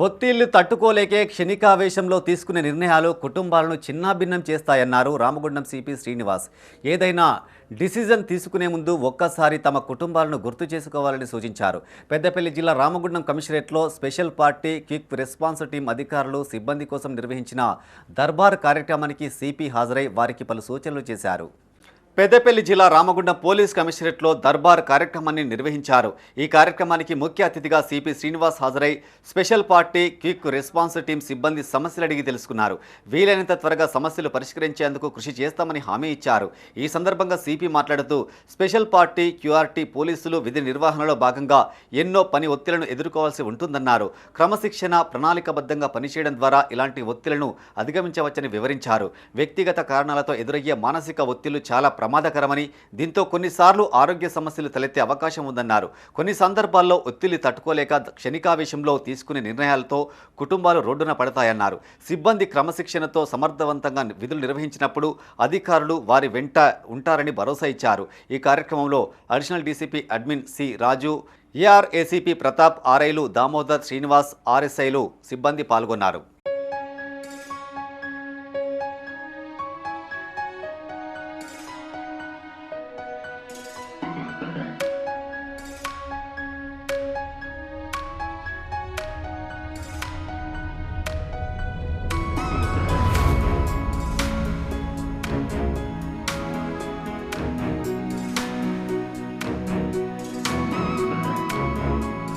ఒత్తిళ్ళు తట్టుకోలేకే క్షణికావేశంలో తీసుకునే నిర్ణయాలు కుటుంబాలను చిన్నాభిన్నం చేస్తాయన్నారు రామగుండం సిపి శ్రీనివాస్. ఏదైనా డిసిజన్ తీసుకునే ముందు ఒక్కసారి తమ కుటుంబాలను గుర్తు చేసుకోవాలని సూచించారు. పెద్దపల్లి జిల్లా Ramagundam కమిషనరేట్లో special party quick response team అధికారులు సిబ్బంది కోసం నిర్వహించిన దర్బార్ కార్యక్రమానికి సిపి హాజరై వారికి పలు సూచనలు చేశారు. పెద్దపల్లి జిల్లా రామగుండం పోలీస్ కమిషనరేట్లో దర్బార్ కార్యక్రమాన్ని నిర్వహించారు. ఈ కార్యక్రమానికి ముఖ్య అతిథిగా సిపి శ్రీనివాస్ హాజరై special party quick response team సిబ్బంది సమస్యలు అడిగి తెలుసుకున్నారు. వీలైనంత త్వరగా సమస్యలు పరిష్కరించేందుకు కృషి చేస్తామని హామీ ఇచ్చారు. ఈ సందర్భంగా సిపి మాట్లాడుతూ స్పెషల్ పార్టీ క్యూఆర్టీ పోలీసులు విధి నిర్వహణలో భాగంగా ఎన్నో పని ఒత్తిళ్ళను ఎదుర్కోవాల్సి ఉంటుందన్నారు. క్రమశిక్షణ ప్రణాళికబద్ధంగా పనిచేయడం ద్వారా ఇలాంటి ఒత్తిళ్ళను అధిగమించవచ్చని వివరించారు. వ్యక్తిగత కారణాలతో ఎదురయ్యే మానసిక ఒత్తిళ్ళు చాలా ప్రమాదకరమని దీంతో కొన్నిసార్లు ఆరోగ్య సమస్యలు తలెత్తే అవకాశం ఉందన్నారు. కొన్ని సందర్భాల్లో ఒత్తిళ్ళు తట్టుకోలేక క్షణికావేశంలో తీసుకునే నిర్ణయాలతో కుటుంబాలు రోడ్డున పడతాయన్నారు. సిబ్బంది క్రమశిక్షణతో సమర్థవంతంగా విధులు నిర్వహించినప్పుడు అధికారులు వారి వెంట ఉంటారని భరోసా ఇచ్చారు. ఈ కార్యక్రమంలో additional DCP admin C Raju ARACP Pratap ఆర్ఐలు Damodar Srinivas ఆర్ఎస్ఐలు సిబ్బంది పాల్గొన్నారు.